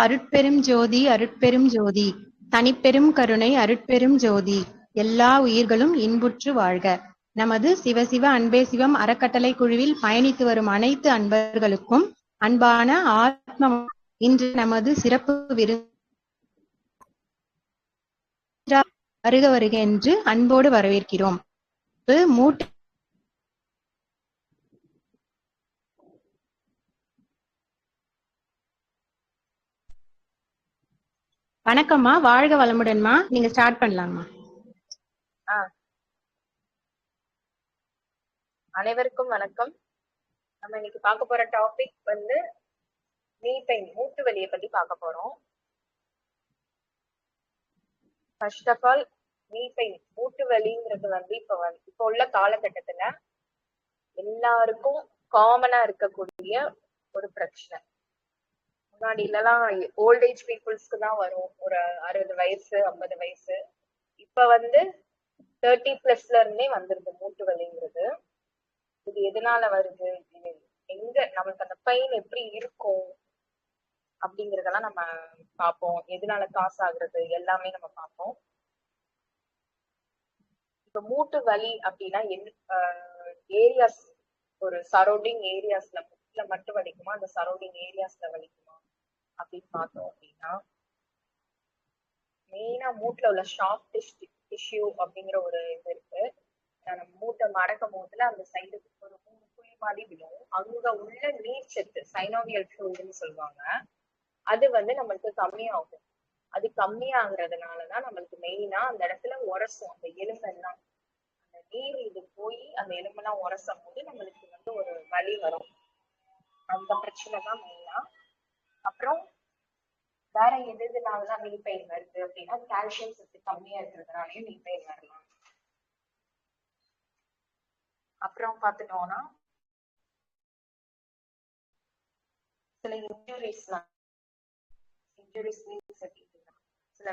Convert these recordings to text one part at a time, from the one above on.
அருட்பெரும் ஜோதி அருட்பெரும் ஜோதி. தனிப்பெரும் கருணை அருட்பெரும் ஜோதி. எல்லா உயிர்களும் இன்புற்று வாழ்க. நமது சிவசிவ அன்பே சிவம் அறக்கட்டளை குழுவில் பயணித்து வரும் அனைத்து அன்பர்களுக்கும் அன்பான ஆத்ம இன்று நமது சிறப்பு விருந்து வருக வருக என்று அன்போடு வரவேற்கிறோம். மூட்டை வணக்கம்மா. வாழ்க வளமுடன்மா. நீங்க ஸ்டார்ட் பண்ணலாம்மா. ஆ. அனைவருக்கும் வணக்கம். நம்ம இன்னைக்கு பார்க்க போற டாபிக் வந்து நீ பெயின் மூட்டு வலியை பத்தி பார்க்க போறோம். First of all knee pain மூட்டு வலிங்கிறது வந்து இப்ப வந்து இப்ப உள்ள காலகட்டத்துல எல்லாருக்கும் காமனா இருக்கக்கூடிய ஒரு பிரச்சனை. முன்னாடி எல்லாம் ஓல்ட் ஏஜ் பீப்புள்ஸ்க்கு தான் வரும். ஒரு அறுபது வயசு ஐம்பது வயசு. இப்ப வந்து தேர்ட்டி பிளஸ்ல இருந்தே வந்துருது மூட்டு வலிங்கிறது இது எதனால வருது? இது எங்க நம்மளுக்கு அந்த பெயின் எப்படி இருக்கும்? அப்படிங்கறதெல்லாம் நம்ம பார்ப்போம். எதனால காசு ஆகுறது? எல்லாமே நம்ம பார்ப்போம். இப்ப மூட்டு வலி அப்படின்னா ஏரியாஸ் ஒரு சரௌண்டிங் ஏரியாஸ்ல முட்டுல மட்டும் வலிக்குமா? அந்த சரௌண்டிங் ஏரியாஸ்ல வலிக்கும்? அப்படின்னு பார்த்தோம் அப்படின்னா மெயினா மூட்டுல உள்ள ஷாப் டிஷ்யூ அப்படிங்கிற ஒரு இது இருக்கு. நம்ம மூட்டை மடக்கும் போதுல அந்த சைடு ஒரு மூணு குழி மாதிரி விடும் அங்க உள்ள நீர் சத்து சைனோவியல் ஃப்ளூயிட்னு சொல்லுவாங்க அது வந்து நம்மளுக்கு கம்மியாகும். அது கம்மியாகிறதுனாலதான் நம்மளுக்கு மெயினா அந்த இடத்துல உரசும் அந்த எலும்பெல்லாம். அந்த நீர் இது போய் அந்த எலும்பெல்லாம் உரசும் போது நம்மளுக்கு வந்து ஒரு வலி வரும். அந்த பிரச்சனை தான் மெயினா அப்புறம் வேற எது எதுனாலதான் நீ பெயின் வருது அப்படின்னா கால்சியம் சத்து கம்மியா இருக்கிறதுனாலயும் நீ பெயின் வரலாம். அப்புறம் பாத்துட்டோம்னா சில இன்ஜுரிஸ்லாம் இன்ஜுரிஸ் சில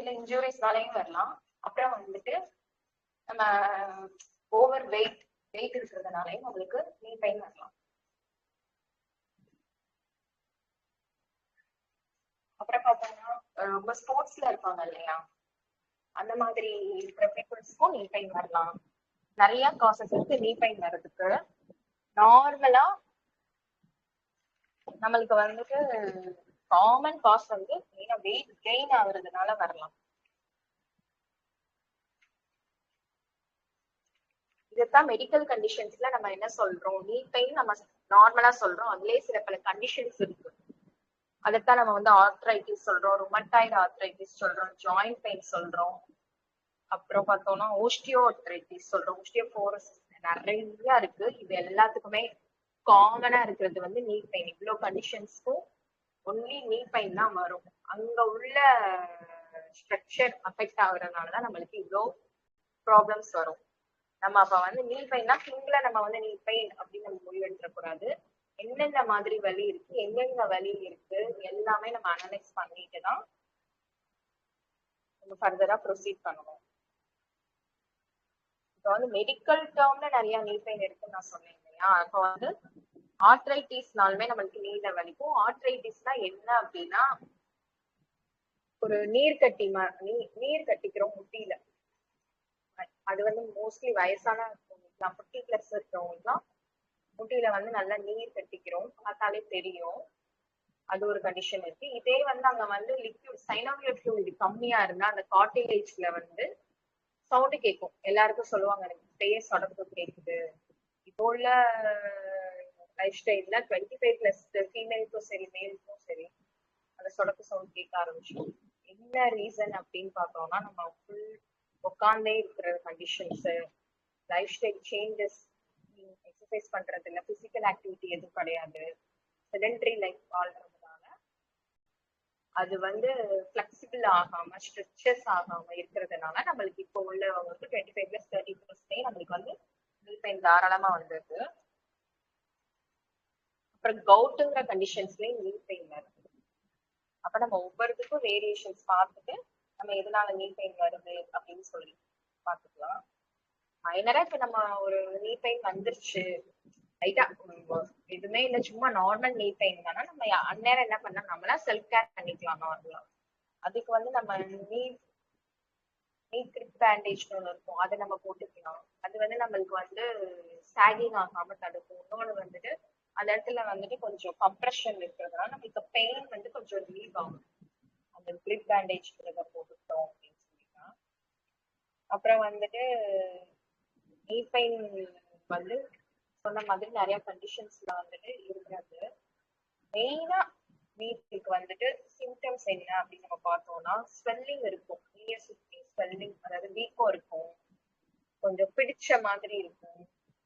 சில இன்ஜுரிஸ்னாலையும் வரலாம். அப்புறம் வந்துட்டு நம்ம ஓவர் வெயிட் வெயிட் இருக்கிறதுனாலையும் உங்களுக்கு நீ பெயின் வரலாம். அப்புறம் பார்த்தோம்னா ரொம்ப ஸ்போர்ட்ஸ்ல இருப்பாங்க இல்லையா? அந்த மாதிரி இருக்கிற பீப்புள்ஸ்க்கும் நீ பெயின் வரலாம். நிறைய காசஸ் இருக்கு நீ பெயின் வர்றதுக்கு. நார்மலா நம்மளுக்கு வந்துட்டு காமன் காஸ் வந்து மெயினா வெயிட் கெயின் ஆகுறதுனால வரலாம். இதுதான் மெடிக்கல் கண்டிஷன்ஸ்ல நம்ம என்ன சொல்றோம்? நீ பெயின் நம்ம நார்மலா சொல்றோம். அதுலயே சில பல கண்டிஷன்ஸ் இருக்கு. அதைத்தான் நம்ம வந்து ஆர்த்ரைட்டிஸ் சொல்றோம் ருமட்டாய்டு ஆர்த்ரைட்டிஸ் சொல்றோம் ஜாயிண்ட் பெயின் சொல்றோம். அப்புறம் பார்த்தோம்னா ஓஸ்டியோ ஆர்த்ரைட்டிஸ் சொல்றோம். ஓஸ்டியோ போரஸ் நிறைய இருக்கு. இது எல்லாத்துக்குமே காமனா இருக்கிறது வந்து நீ பெயின் இவ்வளவு கண்டிஷன்ஸ்க்கும் ஒன்லி நீ பெயின் தான் வரும். அங்க உள்ள ஸ்ட்ரக்சர் அஃபெக்ட் ஆகுறதுனாலதான் நம்மளுக்கு இவ்வளோ ப்ராப்ளம்ஸ் வரும். நம்ம அப்ப வந்து நீ பெயின்னா சிங்கிள நம்ம வந்து நீ பெயின் அப்படின்னு நம்ம முடிவெடுத்துடக்கூடாது. எந்தெந்த மாதிரி வலி இருக்கு எங்கெங்க வலி இருக்கு எல்லாமே நம்ம அனலைஸ் பண்ணிட்டு தான் நம்ம ஃபர்தரா ப்ரொசீட் பண்ணணும். இப்போ வந்து மெடிக்கல் டேர்ம்ல நிறைய நீ பெயின் இருக்குன்னு நான் சொன்னேன் இல்லையா? அப்போ வந்து ஆர்த்ரைட்டிஸ்னாலுமே நம்மளுக்கு நீல வலிக்கும். ஆர்த்ரைட்டிஸ்னா என்ன அப்படின்னா ஒரு நீர் கட்டி நீ நீர் கட்டிக்கிறோம் முட்டியில. அது வந்து மோஸ்ட்லி வயசான ஃபிஃப்டி பிளஸ் இருக்கிறவங்களுக்குலாம் முட்டியில வந்து நல்லா நீர் கட்டிக்கிறோம். பார்த்தாலே தெரியும். அது ஒரு கண்டிஷன் இருக்கு. இதே வந்து அங்க வந்து லிக்யூட் சைனோவியல் ஃபிளூயிட் கம்மியா இருந்தா அந்த காட்டேஜ்ல வந்து சவுண்டு கேட்கும் எல்லாருக்கும் சொல்லுவாங்க எனக்கு பேஸ் சொடப்பு கேக்குது. இப்போ உள்ள லைஃப் ஸ்டைல்ல டுவெண்ட்டி ஃபைவ் பிளஸ் ஃபீமேலுக்கும் சரி மேலுக்கும் சரி அந்த சொடக்கு சவுண்ட் கேட்க ஆரம்பிச்சிடும். என்ன ரீசன் அப்படின்னு பார்த்தோம்னா நம்ம ஃபுல் உட்காந்தே இருக்கிற conditions life style changes exercise பண்றது இல்லை பிசிக்கல் ஆக்டிவிட்டி எதுவும் கிடையாது. செடென்டரி லைஃப் வாழ்றதுனால அது வந்து ஃபிளெக்சிபிள் ஆகாம ஸ்ட்ரெச்சஸ் ஆகாம இருக்கிறதுனால நம்மளுக்கு இப்போ உள்ளவங்களுக்கு டுவெண்ட்டி ஃபைவ் பிளஸ் தேர்ட்டி பிளஸ்லேயே நம்மளுக்கு வந்து நீ பெயின் தாராளமா வந்திருக்கு. அப்புறம் கவுட்டுங்கிற கண்டிஷன்ஸ்லயும் நீ பெயின் வருது அப்ப நம்ம ஒவ்வொருத்துக்கும் வேரியேஷன்ஸ் பார்த்துட்டு நம்ம எதனால நீ பெயின் வருது அப்படின்னு சொல்லி பார்த்துக்கலாம். மைனரா இப்ப நம்ம ஒரு நீ பெயின் வந்துருச்சு. ரைட்டா எதுவுமே இல்ல. சும்மா நார்மல் நீ பெயின் தானே நம்ம அந்நேரம் என்ன பண்ணா நம்மளா செல்ஃப் கேர் பண்ணிக்கலாம் நார்மலா அதுக்கு வந்து நம்ம நீ நீ கிரிப் பேண்டேஜ்னு ஒன்று இருக்கும். அதை நம்ம போட்டுக்கலாம். அது வந்து நம்மளுக்கு வந்து சாகிங் ஆகாம தடுக்கும். இன்னொன்று வந்துட்டு அந்த இடத்துல வந்துட்டு கொஞ்சம் கம்ப்ரெஷன் இருக்கிறதுனால நம்மளுக்கு பெயின் வந்து கொஞ்சம் ரிலீவ் ஆகும். அந்த கிளிப் பேண்டேஜ் போட்டுக்கிட்டோம் அப்படின்னு சொல்லிட்டா. அப்புறம் வந்துட்டு நீ பெயின் வந்து சொன்ன மாதிரி நிறைய கண்டிஷன்ஸ்ல வந்துட்டு இருக்கிறது மெயினா வீட்டுக்கு வந்துட்டு சிம்டம்ஸ் என்ன அப்படின்னு நம்ம பார்த்தோம்னா ஸ்வெல்லிங் இருக்கும். நீய சுத்தி ஸ்வெல்லிங் அதாவது வீக்கம் இருக்கும். கொஞ்சம் பிடிச்ச மாதிரி இருக்கும்.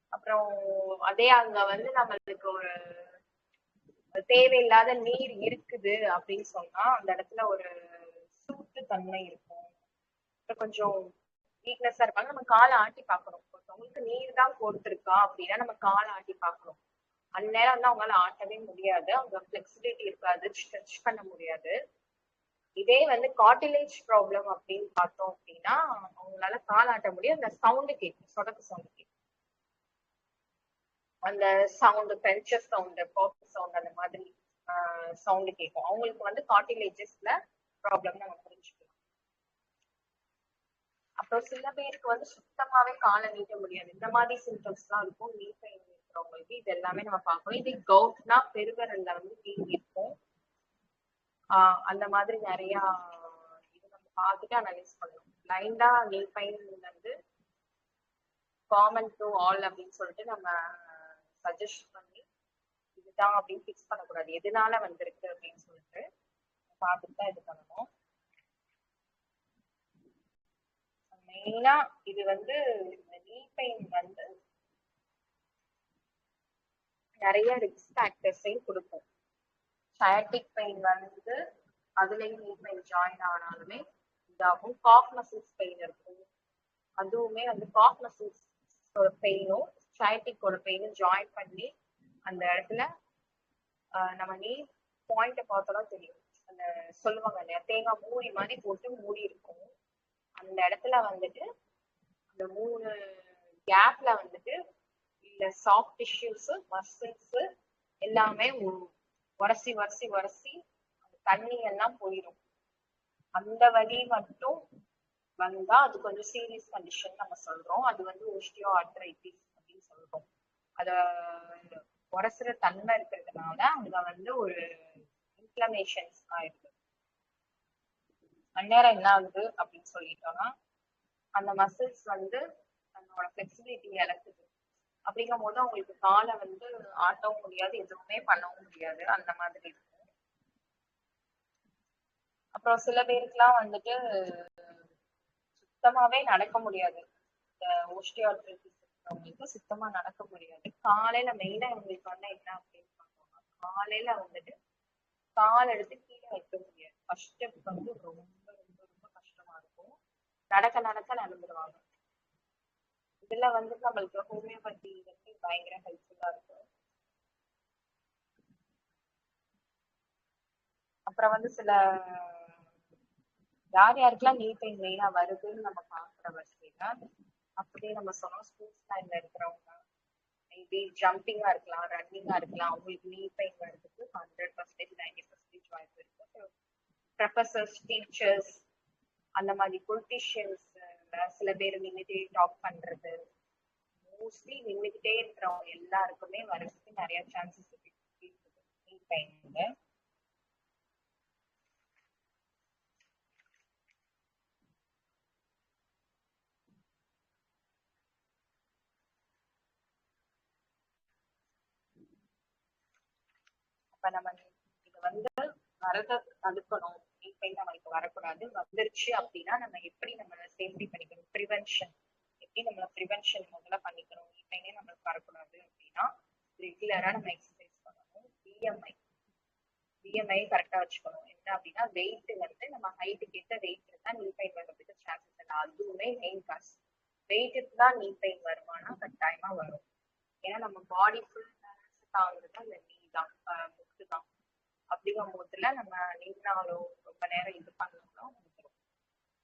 அப்புறம் அதே அங்க வந்து நம்மளுக்கு ஒரு தேவையில்லாத நீர் இருக்குது அப்படின்னு சொன்னா அந்த இடத்துல ஒரு சூட்டு தன்மை இருக்கும். அப்புறம் கொஞ்சம் வீக்னஸா இருப்பாங்க. நம்ம காலை ஆட்டி பார்க்கணும். ஒருத்தவங்களுக்கு நீர் தான் கொடுத்துருக்கா அப்படின்னா நம்ம காலை ஆட்டி பார்க்கணும். அந்நேரம் வந்து அவங்களால ஆட்டவே முடியாது. அவங்க ஃபிளெக்சிபிலிட்டி இருக்காது. ஸ்ட்ரெச் பண்ண முடியாது. இதே வந்து காட்டிலேஜ் ப்ராப்ளம் அப்படின்னு பார்த்தோம் அப்படின்னா அவங்களால கால் ஆட்ட முடியும். அந்த சவுண்டு கேட்கும் சொடக்கு சவுண்டு அந்த sound puncture sound pop sound அந்த மாதிரி சவுண்டு கேட்கும் அவங்களுக்கு வந்து கார்டிலேஜஸ்ல ப்ராப்ளம் நம்ம புரிஞ்சுக்கலாம். அப்புறம் சில பேருக்கு வந்து சுத்தமாவே காலை நீட்ட முடியாது. இந்த மாதிரி சிம்டம்ஸ் எல்லாம் இருக்கும். நீ பெயின் இருக்கிறவங்களுக்கு இது எல்லாமே நம்ம பார்க்கணும். இது கவுட்னா பெருவரல்ல வந்து வீங்கி இருக்கும். ஆஹ் அந்த மாதிரி நிறைய இது நம்ம பார்த்துட்டு அனலைஸ் பண்ணணும். பிளைண்டா நீ பெயின் வந்து காமன் டு ஆல் அப்படின்னு சொல்லிட்டு நம்ம சஜஸ்ட் பண்ணி இதுதான் அப்படின்னு ஃபிக்ஸ் பண்ணக்கூடாது. எதனால வந்திருக்கு அப்படின்னு சொல்லிட்டு பார்த்துட்டு தான் இது பண்ணணும். மெயினா இது வந்து இந்த நீ பெயின் வந்து நிறைய ரிஸ்க் ஃபேக்டர்ஸையும் கொடுக்கும். சயாட்டிக் பெயின் வந்து அதுலயும் நீ பெயின் ஜாயின் ஆனாலுமே இதாகும். காஃப் மசில்ஸ் பெயின் இருக்கும். அதுவுமே வந்து காஃப் மசில்ஸ் பெயினும் சயாட்டிக்கோட பெயினும் ஜாயின் பண்ணி அந்த இடத்துல நம்ம நீ பாயிண்ட பார்த்தோம்னா தெரியும். அந்த சொல்லுவாங்க இல்லையா தேங்காய் மூடி மாதிரி போட்டு மூடி இருக்கும். அந்த இடத்துல வந்துட்டு அந்த மூணு கேப்ல வந்துட்டு இல்ல சாஃப்ட் டிஷ்யூஸ் மசில்ஸ் எல்லாமே உரசி உரசி உரசி அந்த தண்ணி எல்லாம் போயிடும். அந்த வழி மட்டும் வந்தா அது கொஞ்சம் சீரியஸ் கண்டிஷன் நம்ம சொல்றோம். அது வந்து ஓஸ்டியோ ஆர்த்ரைட்டிஸ் சொல்றோம். அத உரசுற தன்மை இருக்கிறதுனால அங்க வந்து ஒரு இன்ஃபிளமேஷன்ஸ் ஆயிருக்கு அந்நேரம் என்ன ஆகுது அப்படின்னு சொல்லிட்டோம்னா அந்த மசில்ஸ் வந்து தன்னோட ஃபிளெக்சிபிலிட்டி இழக்குது. அப்படிங்கும் போது அவங்களுக்கு காலை வந்து ஆட்டவும் முடியாது எதுவுமே பண்ணவும் முடியாது. அந்த மாதிரி இருக்கும். அப்புறம் சில பேருக்குலாம் வந்துட்டு சுத்தமாவே நடக்க முடியாது. இந்த ஓஸ்டியாட்ரிட்டிஸ் இருக்கிறவங்களுக்கு சுத்தமா நடக்க முடியாது. காலையில மெயினா இவங்களுக்கு வந்து என்ன அப்படின்னு பார்த்தோம்னா காலையில வந்துட்டு கால் எடுத்து கீழே வைக்க முடியாது. ஃபர்ஸ்ட் வந்து ரொம்ப ரொம்ப ரொம்ப கஷ்டமா இருக்கும். நடக்க நடக்க நடந்துருவாங்க. இதுல வந்து நம்மளுக்கு ஹோமியோபதி வந்து பயங்கர ஹெல்ப்ஃபுல்லா இருக்கும். அப்புறம் வந்து சில யார் யாருக்கெல்லாம் நீ பெயின் மெயினா வருதுன்னு நம்ம பாக்குற வரிசையில அப்படியே நம்ம சொன்னோம் ஸ்போர்ட்ஸ் லைன்ல இருக்கிறவங்க மேபி ஜம்பிங்கா இருக்கலாம் ரன்னிங்கா இருக்கலாம் அவங்களுக்கு நீ பெயின் வர்றதுக்கு ஹண்ட்ரட் பர்சன்டேஜ் நைன்டி பர்சன்டேஜ் வாய்ப்பு இருக்கு. ப்ரொஃபசர்ஸ் டீச்சர்ஸ் அந்த மாதிரி பொலிட்டிஷியன்ஸ் சில பேர் நின்றுட்டே டாக் பண்றது மோஸ்ட்லி நின்றுக்கிட்டே இருக்கிறவங்க எல்லாருக்குமே வர்றதுக்கு நிறைய சான்சஸ் இருக்கு. நீ பெயின்ல அப்ப நம்ம இது வந்து வரத தடுக்கணும். பெயின் நம்மளுக்கு வரக்கூடாது. வந்துருச்சு அப்படின்னா நம்ம எப்படி நம்மள சேஃப்டி பண்ணிக்கணும்? ப்ரிவென்ஷன் எப்படி நம்மள ப்ரிவென்ஷன் முதல்ல பண்ணிக்கணும்? பெயினே நம்மளுக்கு வரக்கூடாது அப்படின்னா ரெகுலரா நம்ம எக்ஸசைஸ் பண்ணணும். பிஎம்ஐ பிஎம்ஐ கரெக்டா வச்சுக்கணும். என்ன அப்படின்னா வெயிட் வந்து நம்ம ஹைட்டுக்கு ஏற்ற வெயிட் இருந்தா நீ பெயின் வர்றதுக்கு சான்சஸ் இல்லை. அதுவுமே மெயின் காசு வெயிட்டுக்கு தான் நீ பெயின் வருமானா கட்டாயமா வரும். ஏன்னா நம்ம பாடி ஃபுல் பேலன்ஸ் தாங்குறது அந்த நீ தான். அப்படிங்கும் போதுல நம்ம நின்னாலோ ரொம்ப நேரம் இது பண்ணோம்னா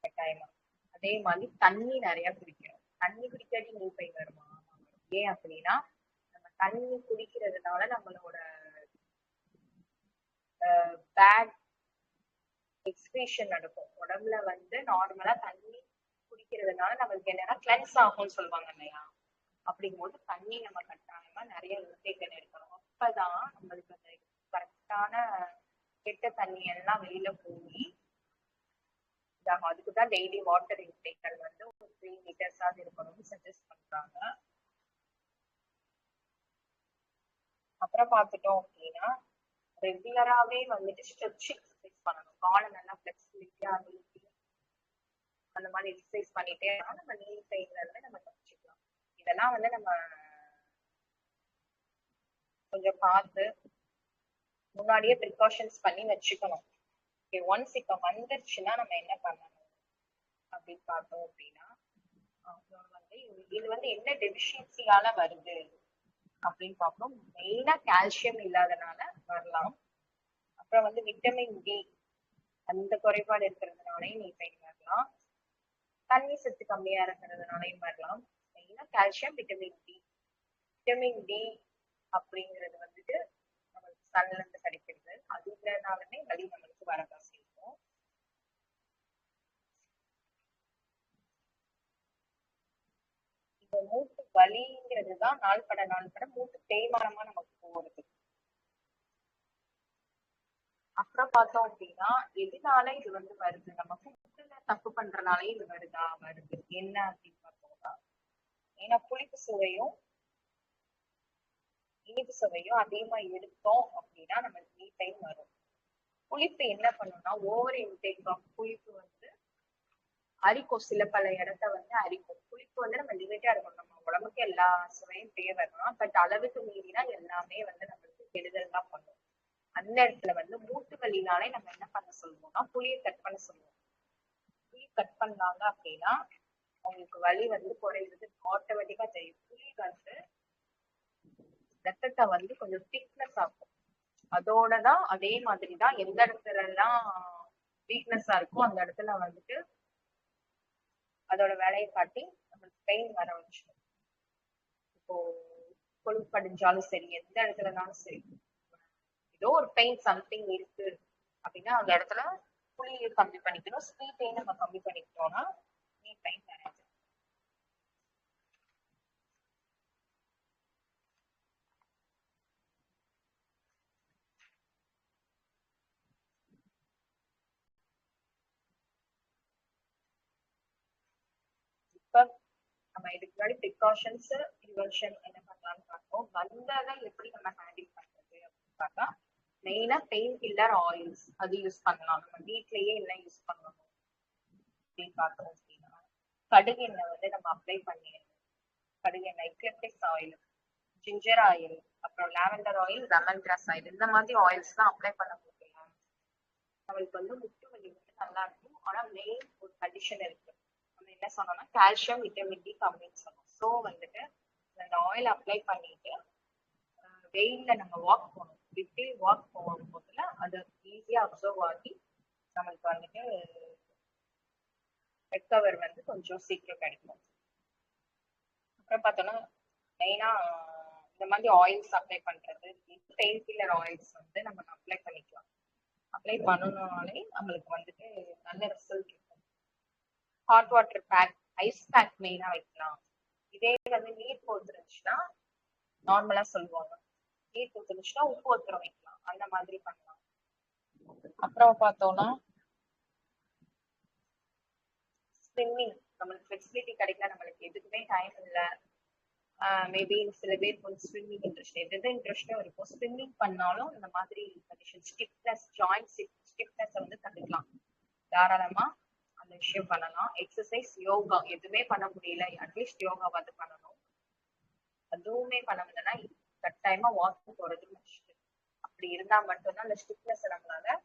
கட்டாயமா. அதே மாதிரி தண்ணி நிறைய குடிக்கணும் தண்ணி குடிக்காட்டி நீர் பை வருமா? ஏன் அப்படின்னா நம்ம தண்ணி குடிக்கிறதுனால நம்மளோட பேட் எக்ஸ்பிரேஷன் நடக்கும். உடம்புல வந்து நார்மலா தண்ணி குடிக்கிறதுனால நம்மளுக்கு என்னன்னா கிளென்ஸ் ஆகும்னு சொல்லுவாங்க இல்லையா? அப்படிங்கும்போது தண்ணி நம்ம கட்டாயமா நிறைய இன்டேக் எடுக்கணும் அப்பதான் நம்மளுக்கு அந்த கரெக்டான கெட்ட தண்ணி எல்லாம் வெளியில போய் இதாகும். அதுக்கு தான் டெய்லி வாட்டர் இன்டேக்கள் வந்து ஒரு த்ரீ லிட்டர்ஸாவது இருக்கணும்னு சஜஸ்ட் பண்றாங்க. அப்புறம் பார்த்துட்டோம் அப்படின்னா ரெகுலராகவே வந்துட்டு ஸ்ட்ரெச்சிங் எக்ஸசைஸ் பண்ணணும். காலை நல்லா ஃபிளெக்சிபிலிட்டியா நீட்டி அந்த மாதிரி எக்ஸசைஸ் பண்ணிட்டே நம்ம நீ பெயின்ல இருந்து நம்ம தப்பிச்சுக்கலாம். இதெல்லாம் வந்து நம்ம கொஞ்சம் பார்த்து முன்னாடியே ப்ரிகாஷன்ஸ் பண்ணி வச்சுக்கணும். ஓகே ஒன்ஸ் இப்போ வந்துருச்சுன்னா நம்ம என்ன பண்ணணும்? அப்படின்னு பார்த்தோம் அப்படின்னா அப்புறம் வந்து இது- வந்து என்ன டெபிஷியன்சியால வருது? அப்படின்னு பார்ப்போம். மெயினா கால்சியம் இல்லாதனால வரலாம். அப்புறம் வந்து விட்டமின் டி அந்த குறைபாடு இருக்கிறதுனாலையும் நீ பெயின் வரலாம். தண்ணி சத்து கம்மியா இருக்கிறதுனாலையும் வரலாம். மெயினா calcium vitamin D vitamin D அப்படிங்கிறது வந்துட்டு சன்ல இருந்து கிடைக்கிறது. அது இல்லைனாலுமே வலி நம்மளுக்கு வரதான் செய்யும். இந்த மூட்டு வலிங்கிறது தான் நாள் பட மூட்டு தேய்மானமா நமக்கு போறது. அப்புறம் பார்த்தோம் அப்படின்னா எதனால இது வந்து வருது? நம்ம ஃபுட்டுல தப்பு பண்றனாலே இது வருதா? வருது. என்ன அப்படின்னு பார்த்தோம்னா ஏன்னா புளிப்பு சுவையும் இனிப்பு சுவையும் அதிகமா எடுத்தோம் அப்படின்னா நம்ம நீ டைம் வரும். புளிப்பு என்ன பண்ணும்னா ஓவர் இன்டேக் ஆஃப் புளிப்பு வந்து அரிக்கும். சில பல இடத்த வந்து அரிக்கும். புளிப்பு வந்து நம்ம லிமிட்டா இருக்கணும். நம்ம உடம்புக்கு எல்லா சுவையும் தேவைதான் பட் அளவுக்கு மீறினா எல்லாமே வந்து நம்மளுக்கு கெடுதல் தான் பண்ணும். அந்த இடத்துல வந்து மூட்டு வலினாலே நம்ம என்ன பண்ண சொல்லுவோம்னா புளியை கட் பண்ண சொல்லுவோம். புளி கட் பண்ணாங்க அப்படின்னா அவங்களுக்கு வலி வந்து குறையிறது ஆட்டோமேட்டிக்கா தெரியும். புளி வந்து ரத்தத்தை வந்து கொஞ்சம் திக்னஸ் ஆகும் அதோட தான் அதே மாதிரி தான் எந்த இடத்துல எல்லாம் வீக்னஸா இருக்கோ அந்த இடத்துல வந்துட்டு அதோட வேலையை காட்டி நம்மளுக்கு பெயின் வர வச்சிடும் இப்போ கொழுப்பு படிஞ்சாலும் சரி எந்த இடத்துலனாலும் சரி. ஏதோ ஒரு பெயின் சம்திங் இருக்கு அப்படின்னா அந்த இடத்துல புளியை கம்மி பண்ணிக்கணும். ஸ்வீட்டையும் நம்ம கம்மி பண்ணிக்கிட்டோம்னா நீ பெயின் வராது. இப்போ நம்ம இதுக்கு முன்னாடி ப்ரிகாஷன்ஸ் ப்ரிவென்ஷன் என்ன பண்ணலாம்னு பார்த்தோம். வந்ததை எப்படி நம்ம ஹேண்டில் பண்றது அப்படின்னு பார்த்தா மெயினா பெயின் கில்லர் ஆயில்ஸ் அது யூஸ் பண்ணலாம். நம்ம வீட்லயே என்ன யூஸ் பண்ணணும் அப்படின்னு பார்த்தோம் அப்படின்னா கடுகு எண்ணெய் வந்து நம்ம அப்ளை பண்ணிடணும். கடுகு எண்ணெய் ecliptics ஆயில் ஜிஞ்சர் ஆயில் அப்புறம் lavender oil lemon grass oil இந்த மாதிரி ஆயில்ஸ் தான் அப்ளை பண்ண முடியும். நம்மளுக்கு வந்து முட்டு வலி வந்து நல்லா இருக்கும். ஆனா மெயின் ஒரு கண்டிஷன் இருக்கு. என்ன சொன்னோம்னா கால்சியம் விட்டமின் டி கம்மின்னு சொன்னோம் ஸோ வந்துட்டு அந்த ஆயில் அப்ளை பண்ணிட்டு வெயில்ல நம்ம வாக் போகணும். விட்டு வாக் போகும் போதுல அது ஈஸியா அப்சர்வ் ஆகி நம்மளுக்கு வந்துட்டு ரெக்கவர் வந்து கொஞ்சம் சீக்கிரம் கிடைக்கும். அப்புறம் பார்த்தோம்னா மெயினா இந்த மாதிரி ஆயில்ஸ் அப்ளை பண்றது பெயின் கில்லர் ஆயில்ஸ் வந்து நம்ம அப்ளை பண்ணிக்கலாம். அப்ளை பண்ணணும்னாலே நம்மளுக்கு வந்துட்டு நல்ல result hot water bag ice pack மெயினா வைக்கலாம். இதே வந்து நீர் போத்துருந்துச்சுன்னா நார்மலா சொல்லுவாங்க. நீர் போத்துருந்துச்சுன்னா உப்பு ஒத்துரம் வைக்கலாம். அந்த மாதிரி பண்ணலாம். அப்புறம் பார்த்தோம்னா ஸ்விம்மிங் நம்மளுக்கு ஃபெசிலிட்டி கிடைக்கல நம்மளுக்கு எதுக்குமே டைம் இல்லை. மேபி சில பேருக்கு வந்து ஸ்விம்மிங் இன்ட்ரெஸ்ட் எது எது இன்ட்ரெஸ்டும் இருக்கும். ஸ்விம்மிங் பண்ணாலும் இந்த மாதிரி கண்டிஷன் ஸ்டிப்னஸ் ஜாயிண்ட் ஸ்டிப்னஸ் வந்து தடுக்கலாம் தாராளமா அந்த விஷயம் பண்ணலாம். எக்ஸசைஸ் யோகா எதுவுமே பண்ண முடியல. அட்லீஸ்ட் யோகா வந்து பண்ணணும். அதுவுமே பண்ண முடியலன்னா கட்டாயமா வாக்கிங் போறது மஸ்ட் அப்படி இருந்தா மட்டும்தான் அந்த ஸ்டிப்னஸ் நம்மளால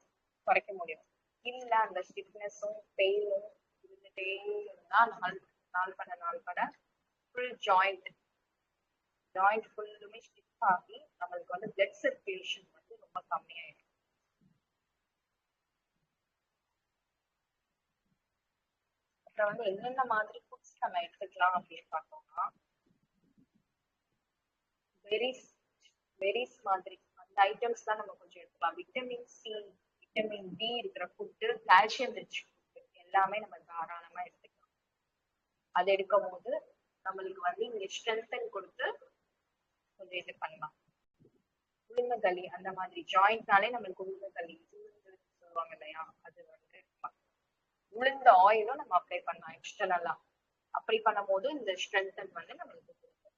குறைக்க முடியும். இல்ல அந்த ஸ்டிப்னஸும் பெயினும் இருந்துட்டே இருந்தா நாள் நாள் பண்ண நாள் பண்ண ஃபுல் ஜாயிண்ட் ஜாயிண்ட் ஃபுல்லுமே ஸ்டிஃப் ஆகி நம்மளுக்கு வந்து பிளட் சர்க்குலேஷன் வந்து ரொம்ப கம்மியாயிடும். அப்புறம் வந்து என்னென்ன மாதிரி ஃபுட்ஸ் நம்ம எடுத்துக்கலாம் அப்படின்னு பார்த்தோம்னா பெரிஸ் பெரிஸ் மாதிரி அந்த ஐட்டம்ஸ் தான் நம்ம கொஞ்சம் எடுத்துக்கலாம். விட்டமின் சி விட்டமின் டி இருக்கிற ஃபுட்டு கால்சியம் ரிச் ஃபுட்டு எல்லாமே நம்ம தாராளமா எடுத்துக்கலாம். அது எடுக்கும் போது நம்மளுக்கு வந்து இங்க ஸ்ட்ரென்தன் கொடுத்து கொஞ்சம் இது பண்ணலாம். உளுந்தங்களி அந்த மாதிரி ஜாயிண்ட்னாலே நம்மளுக்கு உளுந்தங்களி உளுந்து சொல்லுவாங்க இல்லையா? அது வந்து உளுந்த ஆயிலும் நம்ம அப்ளை பண்ணலாம் எக்ஸ்டர்னலா அப்படி பண்ணும்போது இந்த ஸ்ட்ரென்தன் வந்து நம்மளுக்கு கொடுக்கும்.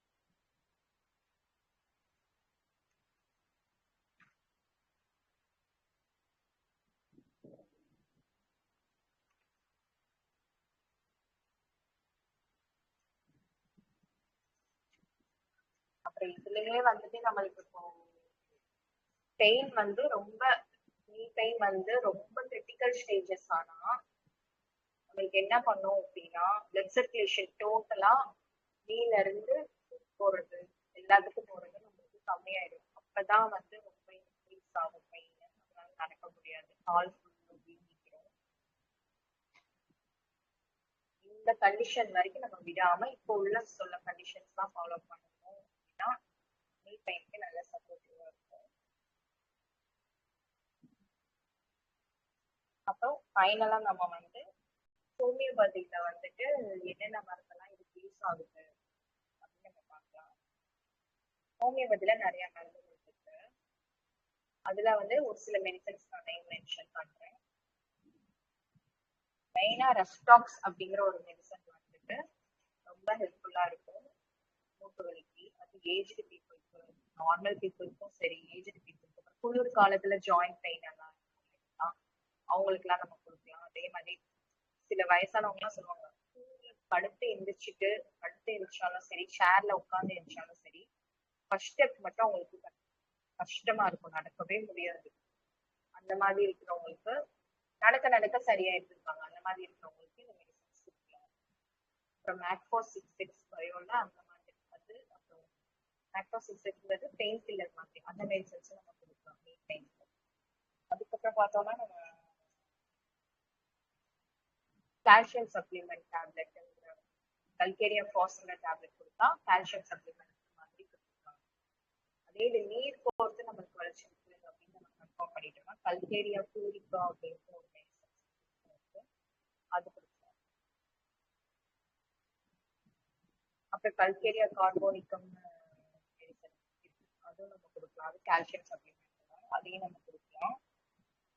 அப்புறம் இதுலயே வந்துட்டு நம்மளுக்கு இப்போ பெயின் வந்து ரொம்ப நீ பெயின் வந்து ரொம்ப கிரிட்டிக்கல் ஸ்டேஜஸ் ஆனா நம்மளுக்கு என்ன பண்ணும் அப்படின்னா பிளட் சர்க்குலேஷன் டோட்டலா நீல இருந்து போறது எல்லாத்துக்கும் போறது நம்மளுக்கு கம்மியாயிடும். அப்பதான் வந்து ரொம்ப இன்க்ரீஸ் ஆகும் பெயின் நம்மளால நடக்க முடியாது. கால் வீங்கிக்கிறோம் இந்த கண்டிஷன் வரைக்கும் நம்ம விடாம இப்போ உள்ள சொல்ல கண்டிஷன்ஸ் தான் ஃபாலோ பண்ணணும். அப்படின்னா நீ பெயினுக்கு நல்ல சப்போர்ட்டிவா இருக்கும். அப்புறம் ஃபைனலா நம்ம வந்து ஹோமியோபதியில வந்துட்டு என்னென்ன மருந்தெல்லாம் இதுக்கு யூஸ் ஆகுது அப்படின்னு நம்ம பார்க்கலாம். ஹோமியோபதியில நிறைய மருந்துகள் இருக்கு. அதுல வந்து ஒரு சில மெடிசன்ஸ் நான் நேம் மென்ஷன் பண்றேன். மெயினா ரெஸ்டாக்ஸ் அப்படிங்கிற ஒரு மெடிசன் வந்துட்டு ரொம்ப ஹெல்ப்ஃபுல்லா இருக்கும். மூட்டு வலிக்கு. அது ஏஜ்டு பீப்புளுக்கு நார்மல் பீப்புளுக்கும் சரி ஏஜ்டு பீப்புளுக்கும் குளிர் காலத்துல ஜாயிண்ட் பெயின் எல்லாம் அவங்களுக்கு எல்லாம் அவங்களுக்குலாம் நம்ம கொடுக்கலாம். அதே மாதிரி சில வயசானவங்க எல்லாம் சொல்லுவாங்க படுத்து எந்திரிச்சிட்டு படுத்து எந்திரிச்சாலும் சரி சேர்ல உட்காந்து எந்திரிச்சாலும் சரி ஃபர்ஸ்ட் ஸ்டெப் மட்டும் அவங்களுக்கு கஷ்டமா இருக்கும் நடக்கவே முடியாது. அந்த மாதிரி இருக்கிறவங்களுக்கு நடக்க நடக்க சரியாயிட்டு இருப்பாங்க அந்த மாதிரி இருக்கிறவங்களுக்கு இந்த மெடிசன்ஸ் கொடுக்கலாம். அப்புறம் மேக்ஃபோ சிக்ஸ் சிக்ஸ் பயோல அந்த மாதிரி அது அப்புறம் மேக்ஃபோ சிக்ஸ் சிக்ஸ்ங்கிறது பெயின் கில்லர் மாதிரி அந்த மெடிசன்ஸ் நம்ம கொடுக்கலாம் பெயின் அதுக்கப்புறம் பார்த்தோம்னா நம்ம கால்சியம் சப்ளிமெண்ட் டேப்லெட் கல்கேரியா ஃபாஸ்ங்கிற டேப்லெட் கொடுத்தா கால்சியம் சப்ளிமெண்ட் மாதிரி கொடுத்துருக்காங்க அதே இது நீர் கோர்த்து நம்மளுக்கு வளர்ச்சி இருக்குது அப்படின்னு நம்ம கன்ஃபார்ம் பண்ணிட்டோம்னா கல்கேரியா பூரிக்கா அப்படின்னு ஒரு அது கொடுக்கலாம் அப்புறம் கல்கேரியா கார்போனிக்கம் அதுவும் நம்ம கொடுக்கலாம். அது கால்சியம் சப்ளிமெண்ட் அதையும் நம்ம கொடுக்கலாம்.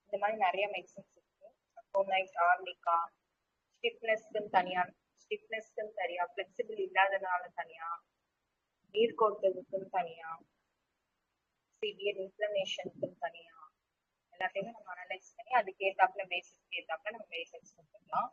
இந்த மாதிரி நிறைய மெடிசன்ஸ் இருக்கு. அக்கோமைட் ஆர்னிகா ஸ்டிஃப்னஸ்க்குன்னு தனியா ஸ்டிஃப்னஸ்க்குன்னு தனியா ஃபிளெக்சிபிள் இல்லாதனால தனியா நீர் கோட்டதுக்குன்னு தனியா சிவியர் இன்ஃப்ளமேஷனுக்குன்னு தனியா எல்லாத்தையுமே நம்ம அனலைஸ் பண்ணி அதுக்கு ஏத்தாப்புல பேசிஸ்க்கு ஏத்தாப்புல நம்ம மெடிசன்ஸ் கொடுத்துக்கலாம்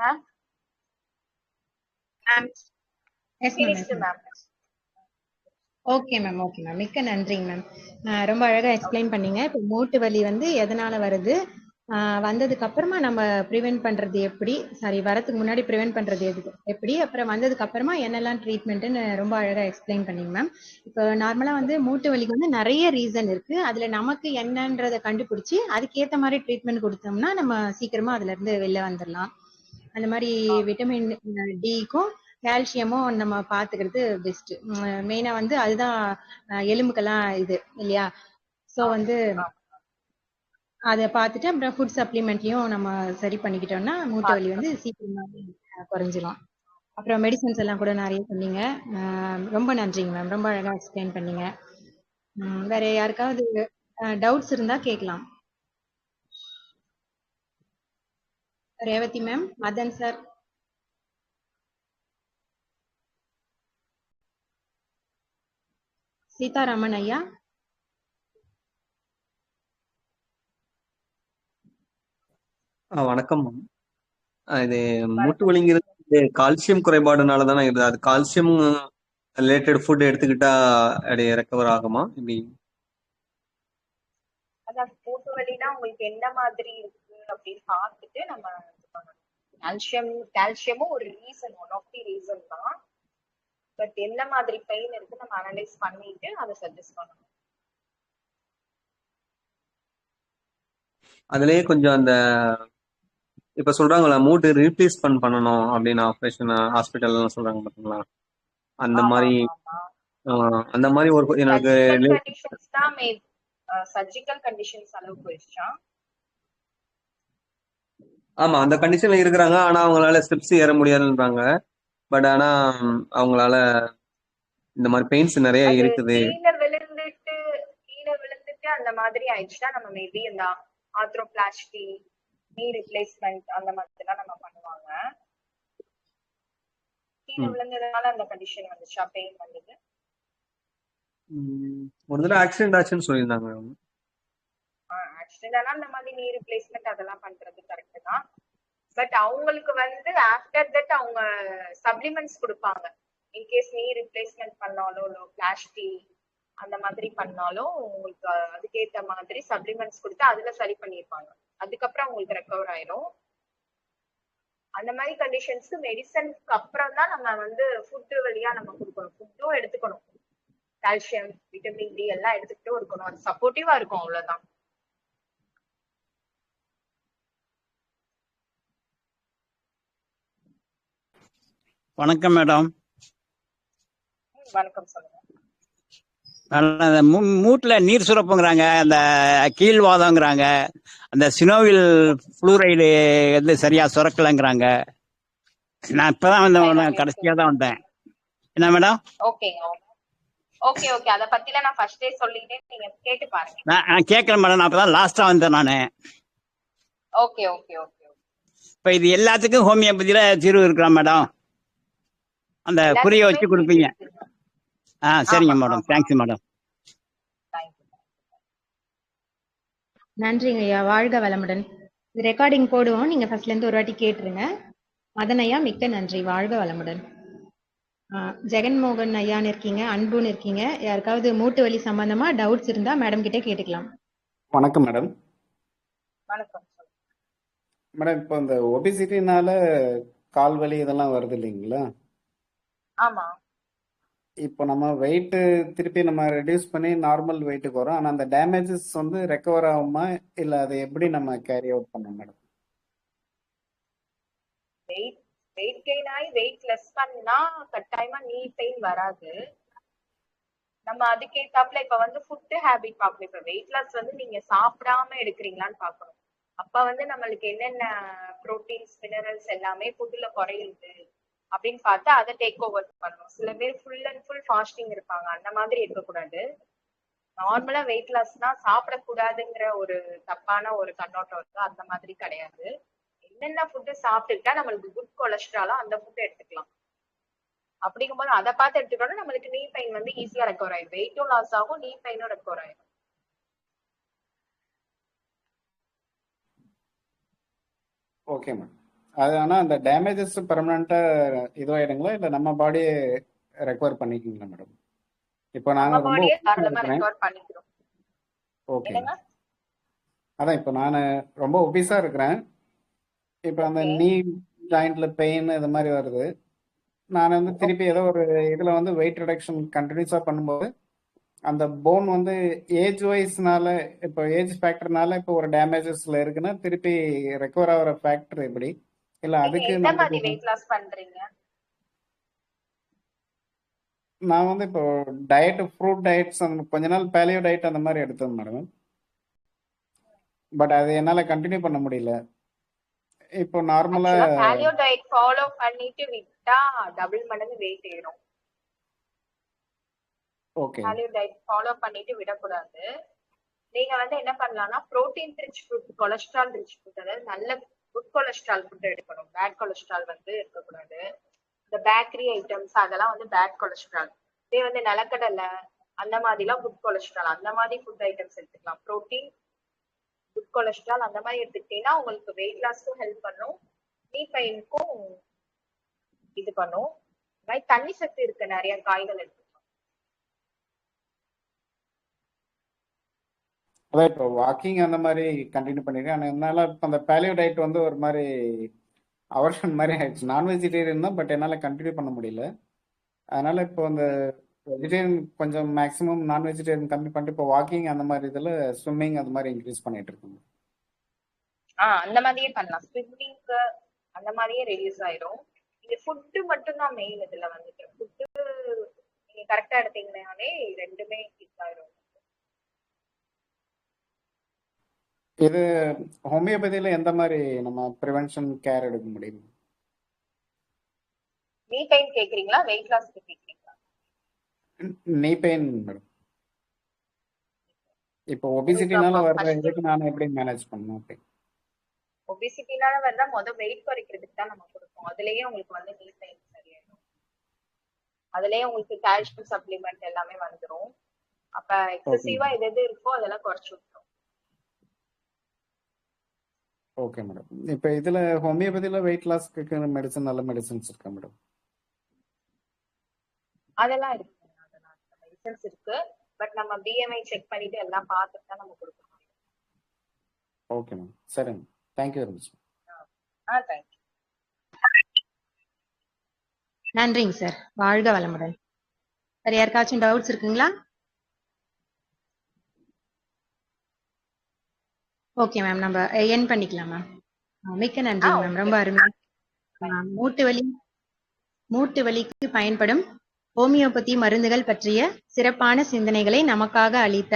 ma'am okay ma'am okay ma'am மிக்க நன்றிங்க மேம் ரொம்ப அழகா எக்ஸ்பிளைன் பண்ணீங்க. இப்போ மூட்டு வலி வந்து எதனால வருது? வந்ததுக்கு அப்புறமா நம்ம ப்ரிவென்ட் பண்றது எப்படி? சாரி வரதுக்கு முன்னாடி ப்ரிவென்ட் பண்றது எது எப்படி? அப்புறம் வந்ததுக்கு அப்புறமா என்னெல்லாம் ட்ரீட்மெண்ட்னு ரொம்ப அழகா எக்ஸ்பிளைன் பண்ணீங்க மேம் இப்போ நார்மலா வந்து மூட்டு வலிக்கு வந்து நிறைய ரீசன் இருக்கு. அதுல நமக்கு என்னன்றதை கண்டுபிடிச்சி அதுக்கேத்த மாதிரி ட்ரீட்மெண்ட் கொடுத்தோம்னா நம்ம சீக்கிரமா அதுல இருந்து வெளில வந்துடலாம் அந்த மாதிரி விட்டமின் டிக்கும் கால்சியமும் நம்ம பாத்துக்கிறது பெஸ்ட் மெயினா வந்து அதுதான் எலும்புக்கெல்லாம் இது இல்லையா? சோ வந்து அதை பார்த்துட்டு அப்புறம் ஃபுட் சப்ளிமெண்ட்லயும் நம்ம சரி பண்ணிக்கிட்டோம்னா மூட்டு வலி வந்து சீக்கிரமாவே குறைஞ்சிரும். அப்புறம் மெடிசன்ஸ் எல்லாம் கூட நிறைய சொன்னீங்க. ரொம்ப நன்றிங்க மேம் ரொம்ப அழகா எக்ஸ்பிளைன் பண்ணீங்க. வேற யாருக்காவது டவுட்ஸ் இருந்தா கேட்கலாம். ரேவதி மேம் மதன் சார் சீதாராமன் ஐயா. ஆ வணக்கம் இது மூட்டு வலிங்கிறது கால்சியம் குறைபாடுனால தானே இது? அது கால்சியம் ரிலேட்டட் ஃபுட் எடுத்துக்கிட்டா அது ரெக்கவர் ஆகுமா? இப்படி அதான் மூட்டு வலினா உங்களுக்கு என்ன மாதிரி இருக்கு அப்படின்னு பார்த்துட்டு நம்ம கால்சியம் கால்சியமும் ஒரு reason one of the reason தான். பட் என்ன மாதிரி பெயின் இருக்கு நம்ம அனலைஸ் பண்ணிட்டு அதை சஜஸ்ட் பண்ணணும். அதுலயே கொஞ்சம் அந்த இப்ப சொல்றாங்களா மூட்டு ரீப்ளேஸ்மெண்ட் பண்ணணும் அப்படின்னு ஆப்ரேஷன் ஹாஸ்பிட்டல்லாம் சொல்றாங்க பாத்தீங்களா? அந்த மாதிரி அந்த மாதிரி ஒரு எனக்கு சர்ஜிக்கல் கண்டிஷன்ஸ் தான் மே சர்ஜிக்கல் கண்டிஷன்ஸ் அளவு போயிடுச்சா ஆமா அந்த கண்டிஷன்ல இருக்கிறாங்க. ஆனா அவங்களால ஸ்டெப்ஸ் ஏற முடியாதுன்றாங்க. பட் ஆனா அவங்களால இந்த மாதிரி பெயின்ஸ் நிறைய இருக்குது. கீழே விழுந்துட்டு கீழே விழுந்துட்டு அந்த மாதிரி ஆயிடுச்சுன்னா நம்ம மேபி இந்த ஆத்ரோபிளாஸ்டி நீ ரிப்ளேஸ்மெண்ட் அந்த மாதிரிலாம் நம்ம பண்ணுவாங்க. கீழே. விழுந்ததுனால அந்த கண்டிஷன் வந்துச்சா? பெயின் வந்தது? ஒரு தடவை ஆக்சிடென்ட் ஆச்சுன்னு சொல்லியிருந்தாங்க. அவங்க. ஆக்சிடென்ட் இந்த அந்த மாதிரி நீ ரிப்ளேஸ்மெண்ட் அதெல்லாம் பண்றது கரெக்ட் தான். பட் அவங்களுக்கு வந்து ஆஃப்டர் தட் அவங்க சப்ளிமெண்ட்ஸ் கொடுப்பாங்க. இன்கேஸ் நீ ரிப்ளேஸ்மெண்ட் பண்ணாலோ இல்லை பிளாஸ்டி அந்த மாதிரி பண்ணாலும் உங்களுக்கு அதுக்கேத்த மாதிரி சப்ளிமெண்ட்ஸ் கொடுத்து அதுல சரி பண்ணிருப்பாங்க. அதுக்கப்புறம் உங்களுக்கு ரெக்கவர் ஆயிரும். அந்த மாதிரி கண்டிஷன்ஸ்க்கு மெடிசனுக்கு அப்புறம் தான் நம்ம வந்து ஃபுட்டு வழியா நம்ம கொடுக்கணும். ஃபுட்டும் எடுத்துக்கணும். கால்சியம் விட்டமின் டி எல்லாம் எடுத்துக்கிட்டும் இருக்கணும். அது சப்போர்ட்டிவா இருக்கும் அவ்வளவுதான். வணக்கம் மேடம். வணக்கம் சொல்லுங்க. மூட்டுல நீர் சுரப்புங்கிறாங்க அந்த கீழ்வாதங்கிறாங்க அந்த சினோவில் ஃப்ளூரைடு வந்து சரியா சுரக்கலைங்கிறாங்க. நான் இப்பதான் வந்தேன் கடைசியா தான் வந்தேன். என்ன மேடம்? ஓகேங்க ஓகே ஓகே அத பத்தில நான் ஃபர்ஸ்டே சொல்லிட்டேன் நீங்க கேட்டு பாருங்க. நான் கேட்கல மேடம். நான் அப்பதான் லாஸ்டா வந்தேன் நான். ஓகே ஓகே ஓகே இப்ப இது எல்லாத்துக்கும் ஹோமியோபதியில தீர்வு இருக்கலாம் மேடம்? அந்த குறிய வச்சு கொடுப்பீங்க. ஆ சரிங்க மேடம். Thanks madam. நன்றிங்க ஐயா. வாழ்க வளமுடன். இது ரெக்கார்டிங் போடுவோம். நீங்க ஃபர்ஸ்ட்ல இருந்து ஒரு வாட்டி கேட்டுருங்க. மதன் ஐயா மிக்க நன்றி. வாழ்க வளமுடன். ஜெகன்மோகன் ஐயான்னு இருக்கீங்க. அன்புன்னு இருக்கீங்க. யாருக்காவது மூட்டு வலி சம்பந்தமா டவுட்ஸ் இருந்தா மேடம் கிட்ட கேட்டுக்கலாம். வணக்கம் மேடம் வணக்கம். மேடம் இப்போ இந்த ஒபிசிட்டினால கால் வலி இதெல்லாம் வருது இல்லைங்களா? ஆமா. இப்போ நம்ம வெயிட்டு திருப்பி நம்ம ரெடியூஸ் பண்ணி நார்மல் வெயிட்டுக்கு வரோம். ஆனால் அந்த டேமேஜஸ் வந்து ரெக்கவர் ஆகுமா? இல்லை அதை எப்படி நம்ம கேரி அவுட் பண்ணோம் மேடம் வெயிட் வெயிட் கெயின் ஆகி வெயிட் லெஸ் பண்ணா கட்டாயமா நீ பெயின் வராது. நம்ம அதுக்கேத்தாப்புல இப்ப வந்து ஃபுட் ஹேபிட் பார்க்கணும். இப்ப வெயிட் லாஸ் வந்து நீங்க சாப்பிடாம எடுக்கிறீங்களான்னு பார்க்கணும். அப்ப வந்து நம்மளுக்கு என்னென்ன ப்ரோட்டீன்ஸ் மினரல்ஸ் எல்லாமே ஃபுட்ல குறையுது. அப்படின்னு பார்த்தா அதை டேக் ஓவர் பண்ணணும் சில பேர் ஃபுல் அண்ட் ஃபுல் ஃபாஸ்டிங் இருப்பாங்க. அந்த மாதிரி இருக்கக்கூடாது. நார்மலா வெயிட் லாஸ்னா சாப்பிடக்கூடாதுங்கிற ஒரு தப்பான ஒரு கண்ணோட்டம் இருக்கு? அந்த மாதிரி கிடையாது. என்னென்ன ஃபுட்டு சாப்பிட்டுக்கிட்டா நம்மளுக்கு குட் கொலஸ்ட்ராலோ அந்த ஃபுட்டு எடுத்துக்கலாம். அப்படிங்கும்போது அதை பார்த்து எடுத்துக்கிட்டோம்னா நம்மளுக்கு நீ பெயின் வந்து ஈஸியா ரெக்கவர் ஆயிடும் வெயிட்டும் லாஸ் ஆகும் நீ பெயினும் ரெக்கவர் ஆயிடும் ஓகே மேம் அது ஆனால் அந்த டேமேஜஸ் பெர்மனண்ட்டாக இதுவாயிடுங்களா? இல்லை நம்ம பாடியே ரெக்கவர் பண்ணிக்குங்களா மேடம் இப்போ நாங்கள் ரொம்ப ஓகே அதான் இப்போ நான் ரொம்ப ஒபிஸாக இருக்கிறேன். இப்போ அந்த. நீ ஜாயிண்ட்ல பெயின் இது மாதிரி வருது. நான் வந்து திருப்பி ஏதோ ஒரு இதில் வந்து வெயிட் ரிடக்ஷன் கண்டினியூஸாக பண்ணும்போது அந்த போன் வந்து ஏஜ் வைஸ்னால இப்போ ஏஜ் ஃபேக்டர்னால இப்போ ஒரு டேமேஜஸ்ல இருக்குன்னா திருப்பி ரெக்கவர் ஆகிற ஃபேக்டர் எப்படி? இல்லை அதுக்கு எந்த மாதிரி நமக்கு வெயிட் லாஸ் பண்றீங்க? நான் வந்து இப்போ டயட் ஃப்ரூட் டயட்ஸ் அந்த கொஞ்ச நாள் பேலியோ டயட் அந்த மாதிரி எடுத்தேன் மேடம் பட் அது என்னால் கண்டினியூ பண்ண முடியல. இப்போ நார்மலா பேலியோ டயட் ஃபாலோ பண்ணிட்டு விட்டா டபுள் மடங்கு வெயிட் ஏறும். ஓகே பேலியோ டயட் ஃபாலோ பண்ணிட்டு விடக்கூடாது. நீங்க வந்து என்ன பண்ணலாம்னா protein rich food cholesterol rich food அதாவது நல்ல குட் கொலஸ்ட்ரால் ஃபுட் எடுக்கணும். பேட் கொலஸ்ட்ரால் வந்து இருக்கக்கூடாது. இந்த பேக்கரி ஐட்டம்ஸ் அதெல்லாம் வந்து பேட் கொலஸ்ட்ரால் இதே வந்து நிலக்கடலை அந்த மாதிரிலாம் குட் கொலஸ்ட்ரால் அந்த மாதிரி ஃபுட் ஐட்டம்ஸ் எடுத்துக்கலாம். ப்ரோட்டீன் குட் கொலஸ்ட்ரால் அந்த மாதிரி எடுத்துக்கிட்டீங்கன்னா உங்களுக்கு வெயிட் லாஸ்க்கும் ஹெல்ப் பண்ணும். நீ பெயினுக்கும் இது பண்ணும். மாதிரி தண்ணி சத்து இருக்க நிறைய காய்கள் எடுத்துக்கணும் அதான் இப்போ வாக்கிங் அந்த மாதிரி கண்டினியூ பண்ணிருக்கேன் ஆனால் என்னால் இப்போ அந்த பேலியோ டயட் வந்து ஒரு மாதிரி அவர்ஷன் மாதிரி ஆயிடுச்சு. நான் வெஜிடேரியன் தான் பட் என்னால் கண்டினியூ பண்ண முடியல. அதனால இப்போ அந்த வெஜிடேரியன் கொஞ்சம் மேக்ஸிமம் நான் வெஜிடேரியன் கம்மி பண்ணிட்டு இப்போ வாக்கிங் அந்த மாதிரி இதில் ஸ்விம்மிங் அந்த மாதிரி இன்க்ரீஸ் பண்ணிட்டு இருக்கோம். ஆ அந்த மாதிரியே பண்ணலாம். ஸ்விம்மிங்க்கு அந்த மாதிரியே ரிலீஸ் ஆயிரும். இது ஃபுட்டு மட்டும் தான் மெயின் இதில் வந்துட்டு. ஃபுட்டு நீங்கள் கரெக்டாக எடுத்தீங்கன்னாலே ரெண்டுமே கிக் ஆயிரும். இது ஹோமியோபதியில் எந்த மாதிரி நம்ம ப்ரிவென்ஷன் கேர் எடுக்க முடியும்? நீ பெயின் கேக்குறீங்களா? வெயிட் லாஸ்க்கு கேக்குறீங்களா? நீ பெயின் மேடம். இப்போ ஒபிசிட்டினால வர்ற இதுக்கு நான் எப்படி மேனேஜ் பண்ணணும் அப்படி? ஒபிசிட்டினால வந்தா முத வெயிட் குறைக்கிறதுக்கு தான் நம்ம கொடுப்போம். அதுலயே உங்களுக்கு வந்து நீ பெயின் சரியாயிடும். அதுலயே உங்களுக்கு கால்சியம் சப்ளிமெண்ட் எல்லாமே வந்துரும். அப்ப எக்ஸசிவா எது எது இருக்கோ அதெல்லாம் குறைச்சு ஓகே மேடம் இப்போ இதில் ஹோமியோபதியில் வெயிட் லாஸ்க்கு மெடிசன் நல்ல மெடிசன்ஸ் இருக்கா மேடம் அதெல்லாம் இருக்கு. மெடிசன்ஸ் இருக்கு. பட் நம்ம பிஎம்ஐ செக் பண்ணிட்டு எல்லாம் பார்த்துட்டு தான் நம்ம கொடுக்க முடியும் ஓகே மேம் சரிங்க தேங்க்யூ வெரி மச் ஆ தேங்க்யூ நன்றிங்க சார் வாழ்க வளமுடன். சார் யாருக்காச்சும் டவுட்ஸ் இருக்குங்களா? ஓகே மேம் நம்ம என் பண்ணிக்கலாம் மேம் மிக்க நன்றி மேம். ரொம்ப அருமை. மூட்டு வலி மூட்டு வலிக்கு பயன்படும் ஹோமியோபதி மருந்துகள் பற்றிய சிறப்பான சிந்தனைகளை நமக்காக அளித்த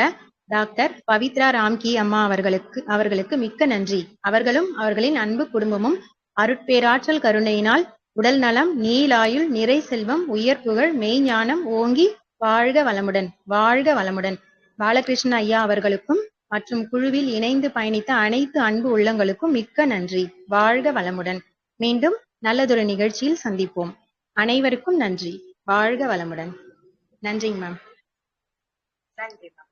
டாக்டர் பவித்ரா ராம்கி அம்மா அவர்களுக்கு அவர்களுக்கு மிக்க நன்றி. அவர்களும் அவர்களின் அன்பு குடும்பமும் அருட்பேராற்றல் கருணையினால் உடல் நலம் நீலாயுள் நிறை செல்வம் உயர் புகழ் மெய்ஞானம் ஓங்கி வாழ்க வளமுடன் வாழ்க வளமுடன். பாலகிருஷ்ண ஐயா அவர்களுக்கும் மற்றும் குழுவில் இணைந்து பயணித்த அனைத்து அன்பு உள்ளங்களுக்கும் மிக்க நன்றி. வாழ்க வளமுடன். மீண்டும் நல்லதொரு நிகழ்ச்சியில் சந்திப்போம். அனைவருக்கும் நன்றி. வாழ்க வளமுடன். நன்றிங்க மேம். நன்றி மேம்.